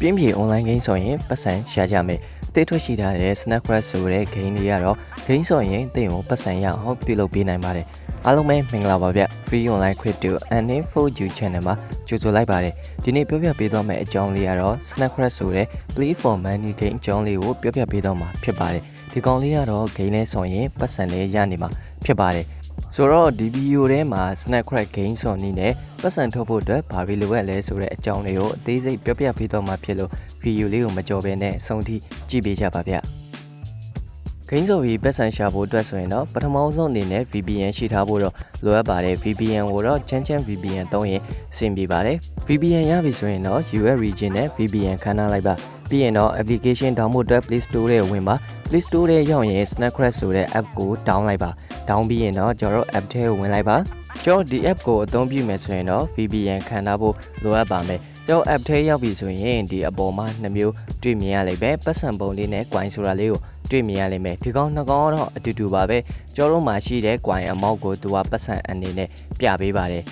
ပြင်းပြေ online game ဆိုရင်ပတ်စံရှာကြမယ်အသေးထွက်ရှိထားတဲ့ Snapchat ဆိုတဲ့ game လေးကတော့ game ဆိုရင်တင့်ကိုပတ်စံရအောင်ပြုလုပ်ပေးနိုင်ပါတယ်အားလုံးပဲမင်္ဂလာပါဗျ Free Online Crypto and Info You Channel မှာကြိုဆိုလိုက်ပါတယ်ဒီနေ့ပြောပြပေးသွားမယ့်အကြောင်းလေးကတော့ Snapchat ဆိုတဲ့ Play for Money game အကြောင်းလေးကိုပြောပြပေးတော့မှာဖြစ်ပါတယ်ဒီကောင်လေးကတော့ game လေးဆိုရင်ပတ်စံလေးရနေမှာဖြစ်ပါတယ် ဆိုတော့ဒီဗီဒီယိုထဲမှာ Snapchat game ဆိုနေနဲ့ပတ်စံထုတ်ဖို့အတွက်ဘာတွေလိုအပ်လဲဆိုတဲ့အကြောင်းတွေကိုအသေးစိတ်ပြောပြပေးတော့မှာဖြစ်လို့ဗီဒီယိုလေးကိုမကြော်ဘဲနဲ့အဆုံးထိကြည့်ပေးကြပါဗျ။ game ဆိုပြီးပတ်စံရှာဖို့အတွက်ဆိုရင်တော့ပထမဆုံးအနေနဲ့ VPN ရှိထားဖို့တော့လိုအပ်ပါတယ် VPN ကိုတော့ Chan Chan VPN သုံးရင်အဆင်ပြေပါတယ် VPN ရပြီဆိုရင်တော့ US region နဲ့ VPN ခန်းထားလိုက်ပါ ပြီးရင်တော့ application download အတွက် Play Store ထဲဝင်ပါ Play Store ထဲရောက်ရင် Snapchat ဆိုတဲ့ app ကို down လိုက်ပါ down ပြီးရင်တော့ကျွန်တော်တို့ app ထဲကိုဝင်လိုက်ပါကျွန်တော်ဒီ app ကိုအသုံးပြုမယ်ဆိုရင်တော့ VPN ခံထားဖို့လိုအပ်ပါမယ်ကျွန်တော် app ထဲရောက်ပြီဆိုရင်ဒီအပေါ်မှာနှစ်မျိုးတွေ့မြင်ရလိမ့်မယ်ပတ်စံပုံလေးနဲ့ coin ဆိုတာလေးကိုတွေ့မြင်ရလိမ့်မယ်ဒီကောင်နှစ်ကောင်တော့အတူတူပါပဲကျွန်တော်တို့မှာရှိတဲ့ coin အမောက်ကိုသူကပတ်စံအနေနဲ့ပြပေးပါတယ်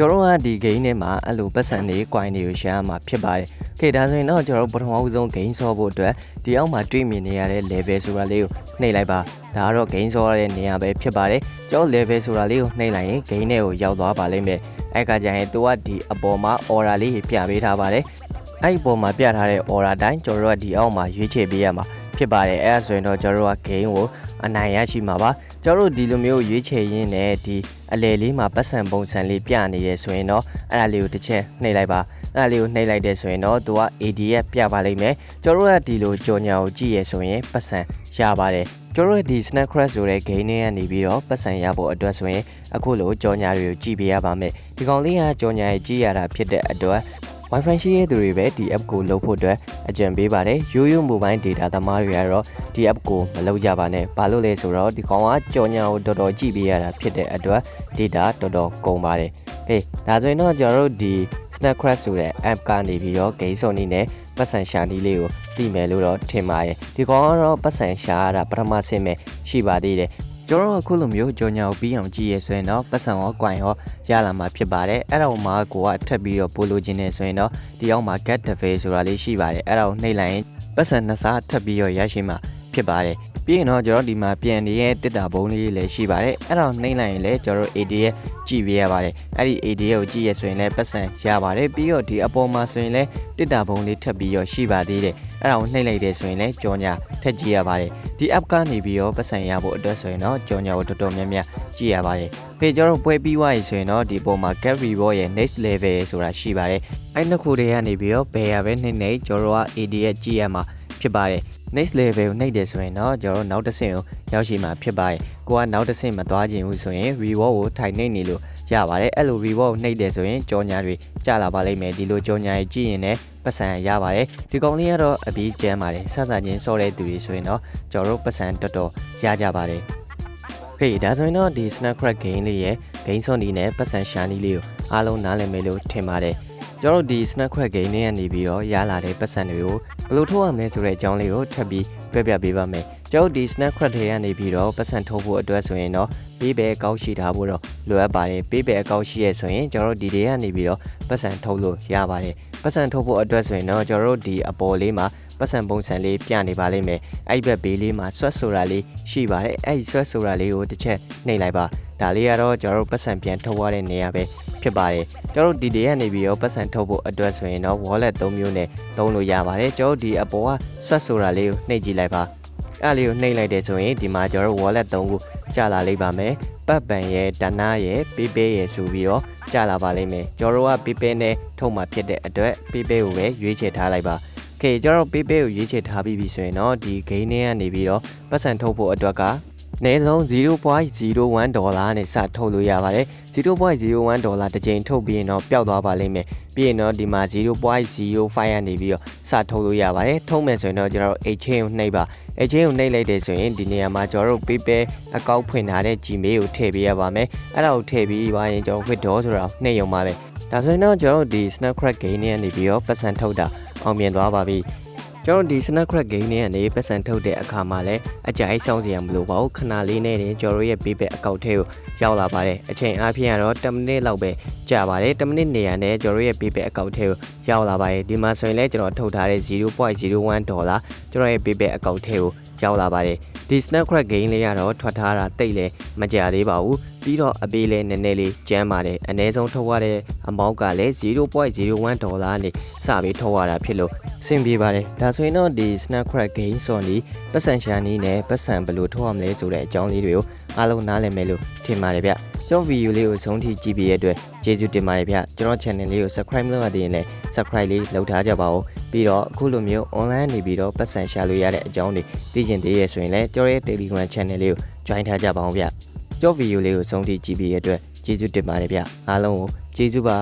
ကျွန်တော်တို့ကဒီ game ထဲမှာအဲ့လိုပတ်စံတွေ coin တွေကိုရှာရမှာဖြစ်ပါတယ်။ခေဒါဆိုရင်တော့ကျွန်တော်တို့ပထမဦးဆုံး game ဆော့ဖို့အတွက်ဒီအောက်မှာတွေ့မြင်နေရတဲ့ level ဆိုတာလေးကိုနှိပ်လိုက်ပါ။ဒါကတော့ game ဆော့ရတဲ့နေရာပဲဖြစ်ပါတယ်။ကျွန်တော် level ဆိုတာလေးကိုနှိပ်လိုက်ရင် game ထဲကိုရောက်သွားပါလိမ့်မယ်။အဲ့ကကြရင်သူကဒီအပေါ်မှာ order လေးပြပေးထားပါတယ်။အဲ့ဒီပေါ်မှာပြထားတဲ့ order တိုင်းကျွန်တော်တို့ကဒီအောက်မှာရွေးချယ်ပေးရမှာဖြစ်ပါတယ်။အဲ့ဒါဆိုရင်တော့ကျွန်တော်တို့က game ကိုအနိုင်ရရှိမှာပါ။ ကျွန်တော်တို့ဒီလိုမျိုးရွေးချယ်ရင်းနဲ့ဒီအလယ်လေးမှာပတ်စံပုံစံလေးပြနေရဲဆိုရင်တော့အဲ့ဒါလေးကိုတစ်ချက်နှိပ်လိုက်ပါအဲ့ဒါလေးကိုနှိပ်လိုက်တဲ့ဆိုရင်တော့သူက ADF ပြပါလိမ့်မယ်ကျွန်တော်တို့ကဒီလိုကြော်ညာကိုကြည့်ရဲဆိုရင်ပတ်စံရပါတယ်ကျွန်တော်တို့ဒီ Snapcraft ဆိုတဲ့ game နဲ့ကနေပြီးတော့ပတ်စံရဖို့အတွက်ဆိုရင်အခုလိုကြော်ညာတွေကိုကြည့်ပေးရပါမယ်ဒီကောင်လေးကကြော်ညာကြီးကြည့်ရတာဖြစ်တဲ့အတွက် Wi-Fi ရှိတဲ့သူတွေပဲဒီ app ကိုလုပ်ဖို့အတွက်အကြံပေးပါတယ်ရိုးရိုး mobile data သမားတွေကတော့ဒီ app ကိုမလုပ်ကြပါနဲ့ဘာလို့လဲဆိုတော့ဒီကောင်ကကြော်ညာကိုတော်တော်ကြည့်ပေးရတာဖြစ်တဲ့အတွက် data တော်တော်ကုန်ပါတယ်ဟေးဒါဆိုရင်တော့ကျွန်တော်တို့ဒီ Snapchat ဆိုတဲ့ app ကနေပြီးတော့ game Sony နဲ့ပတ်စံရှာနည်းလေးကိုသိမယ်လို့တော့ထင်ပါတယ်ဒီကောင်ကတော့ပတ်စံရှာရတာပထမဆင့်ပဲရှိပါသေးတယ် ကျွန်တော်အခုလိုမျိုးကြော်ညာကိုပြီးအောင်ကြည့်ရဲဆိုရင်တော့ပတ်စံရော coin ရောရလာမှာဖြစ်ပါတယ်အဲ့ဒါကိုမှကိုကထပ်ပြီးတော့ပို့လို့ခြင်းနေဆိုရင်တော့ဒီအောက်မှာ get the face ဆိုတာလေးရှိပါတယ်အဲ့ဒါကိုနှိပ်လိုက်ရင်ပတ်စံနှစ်စားထပ်ပြီးတော့ရရှိမှာဖြစ်ပါတယ် ပြီးရင်တော့ကျွန်တော်ဒီမှာပြန်နေတဲ့တစ်တာဘုံလေးလည်းရှိပါတယ်အဲ့ဒါကိုနှိပ်လိုက်ရင်လည်းကျွန်တော် AD ရဲ့ကြည့်ပေးရပါတယ်အဲ့ဒီ AD ကိုကြည့်ရဆိုရင်လည်းပတ်စံရပါတယ်ပြီးတော့ဒီအပေါ်မှာဆိုရင်လည်းတစ်တာဘုံလေးထပ်ပြီးတော့ရှိပါသေးတယ်အဲ့ဒါကိုနှိပ်လိုက်တယ်ဆိုရင်လည်းကြော်ညာထက်ကြည့်ရပါတယ်ဒီ app ကနေပြီးတော့ပတ်စံရဖို့အတွက်ဆိုရင်တော့ကြော်ညာကိုတော်တော်များများကြည့်ရပါတယ်ဖေကျွန်တော်ပွဲပြီးသွားပြီဆိုရင်တော့ဒီပုံမှာ get reward ရဲ့ next level ဆိုတာရှိပါတယ်အဲ့နှစ်ခုတည်းကနေပြီးတော့ဘယ်ရပဲနှိမ့်နေကျွန်တော်က AD ရဲ့ကြည့်ရမှာဖြစ်ပါတယ် next level ကိုနှိပ်တယ်ဆိုရင်တော့ကျွန်တော်နောက်တစ်ဆင့်ကိုရောက်ရှိမှာဖြစ်ပါတယ်ကိုကနောက်တစ်ဆင့်မသွားခြင်းဘူးဆိုရင် reward ကိုထိုင်နှိပ်နေလို့ရပါတယ်အဲ့လို reward ကိုနှိပ်တယ်ဆိုရင်ကြောညာတွေကျလာပါလိမ့်မယ်ဒီလိုကြောညာကြီးကြည့်ရင်လည်းပတ်စံရပါတယ်ဒီကောင်လေးကတော့အပြီးကျမ်းပါတယ်စစချင်းစောတဲ့သူတွေဆိုရင်တော့ကျွန်တော်တို့ပတ်စံတော်တော်ရကြပါတယ်ဟေးဒါဆိုရင်တော့ဒီ Snapchat game လေးရဲ့ game Sony နဲ့ပတ်စံရှာနီးလေးကိုအားလုံးနားလည်မယ်လို့ထင်ပါတယ်ကျွန်တော်တို့ဒီ Snapchat game နဲ့ကနေပြီးတော့ရလာတဲ့ပတ်စံတွေကို ဘယ်လိုထုတ်ရမလဲဆိုတဲ့အကြောင်းလေးကိုထပ်ပြီးပြပြပေးပါမယ်ကျွန်တော်ဒီ Snapchat ထဲကနေပြီးတော့ပတ်စံထုတ်ဖို့အတွက်ဆိုရင်တော့ပေးပဲအကောက်ရှိထားဖို့တော့လိုအပ်ပါတယ်ပေးပဲအကောက်ရှိရဆိုရင်ကျွန်တော်တို့ဒီတွေကနေပြီးတော့ပတ်စံထုတ်လို့ရပါတယ်ပတ်စံထုတ်ဖို့အတွက်ဆိုရင်တော့ကျွန်တော်တို့ဒီအပေါ်လေးမှာပတ်စံပုံစံလေးပြနေပါလိမ့်မယ်အဲ့ဘက်ဘေးလေးမှာဆွတ်ဆိုတာလေးရှိပါတယ်အဲ့ဒီဆွတ်ဆိုတာလေးကိုတစ်ချက်နှိပ်လိုက်ပါဒါလေးကတော့ကျွန်တော်တို့ပတ်စံပြန်ထုတ်ရတဲ့နေရာပဲ ဖြစ်ပါတယ်ကျွန်တော်တို့ဒီတွေကနေပြီးတော့ပတ်စံထုတ်ဖို့အတွက်ဆိုရင်တော့ wallet 3မျိုးနဲ့သုံးလို့ရပါတယ်ကျွန်တော်တို့ဒီအပေါ်ကဆွတ်ဆိုတာလေးကိုနှိပ်ကြည့်လိုက်ပါအဲ့လေးကိုနှိပ်လိုက်တယ်ဆိုရင်ဒီမှာကျွန်တော်တို့ wallet 3ခုကျလာလိမ့်ပါမယ်ပတ်ပံရဲ့တနာရဲ့ပေးပေးရဲ့ဆိုပြီးတော့ကျလာပါလိမ့်မယ်ကျွန်တော်တို့ကပေးပေးနဲ့ထုတ်မှဖြစ်တဲ့အတွက်ပေးပေးကိုပဲရွေးချယ်ထားလိုက်ပါโอเคကျွန်တော်ပေးပေးကိုရွေးချယ်ထားပြီးပြီဆိုရင်တော့ဒီ gain နဲ့ကနေပြီးတော့ပတ်စံထုတ်ဖို့အတွက်က နေဆုံး0.01ဒေါ်လာနဲ့စထုတ်လို့ရပါတယ်0.01ဒေါ်လာတစ်ကြိမ်ထုတ်ပြီးရင်တော့ပျောက်သွားပါလိမ့်မယ်ပြီးရင်တော့ဒီမှာ0.05ကနေပြီးတော့စထုတ်လို့ရပါတယ်ထုံးမယ်ဆိုရင်တော့ကျွန်တော်တို့ exchange ကိုနှိပ်ပါ exchange ကိုနှိပ်လိုက်တယ်ဆိုရင်ဒီနေရာမှာကျွန်တော်တို့ PayPal အကောင့်ဖွင့်ထားတဲ့ Gmail ကိုထည့်ပေးရပါမယ်အဲ့ဒါကိုထည့်ပြီးပါရင်ကျွန်တော် withdraw ဆိုတာကိုနှိပ်ရုံပါပဲဒါဆိုရင်တော့ကျွန်တော်တို့ဒီ Snapchat game နဲ့နေပြီးတော့ပတ်စံထုတ်တာအောင်မြင်သွားပါပြီ ကျွန်တော်ဒီ Snapchat game နဲ့ကနေပတ်စံထုတ်တဲ့အခါမှာလည်းအကြိုက်ဆောင်စရာမလိုပါဘူးခဏလေးနဲ့တင်ကျွန်တော်ရဲ့ PayPal အကောင့်ထဲကို ရရောက်လာပါတယ်အချိန်အားဖြင့်ကတော့10မိနစ်လောက်ပဲကြာပါတယ်10မိနစ်နေရာနဲ့ကျွန်တော်ရဲ့ PayPal account ထဲကိုရောက်လာပါတယ်ဒီမှာဆိုရင်လည်းကျွန်တော်ထုတ်ထားတဲ့0.01ဒေါ်လာကျွန်တော်ရဲ့ PayPal account ထဲကိုရောက်လာပါတယ်ဒီ Snapchat game လေးကတော့ထွက်ထားတာတိတ်လည်းမကြသေးပါဘူးပြီးတော့အပေးလဲနည်းနည်းလေးကျန်းပါတယ်အနည်းဆုံးထုတ်ရတဲ့အမောက်ကလည်း0.01ဒေါ်လာနဲ့စပြီးထုတ်ရတာဖြစ်လို့အဆင်ပြေပါတယ်ဒါဆိုရင်တော့ဒီ Snapchat game ဆိုနေပတ်စံရှာနီးနဲ့ပတ်စံဘယ်လိုထုတ်ရမလဲဆိုတဲ့အကြောင်းလေးတွေကို အားလုံးနားလည်မယ်လို့ထင်ပါတယ်ဗျကျွန်တော်ဗီဒီယိုလေးကိုဆုံးထိကြည့်ပြီးရတဲ့အတွက်ကျေးဇူးတင်ပါတယ်ဗျကျွန်တော် channel လေးကို subscribe လုပ်ရသေးရင်လည်း subscribe လေးလုပ်ထားကြပါဦးပြီးတော့အခုလိုမျိုး online နေပြီးတော့ပတ်စံရှာလို့ရတဲ့အကြောင်းတွေသိချင်သေးရဆိုရင်လည်းကျွန်တော်ရဲ့ Telegram channel လေးကို join ထားကြပါအောင်ဗျကျွန်တော်ဗီဒီယိုလေးကိုဆုံးထိကြည့်ပြီးရတဲ့အတွက်ကျေးဇူးတင်ပါတယ်ဗျအားလုံးကိုကျေးဇူးပါ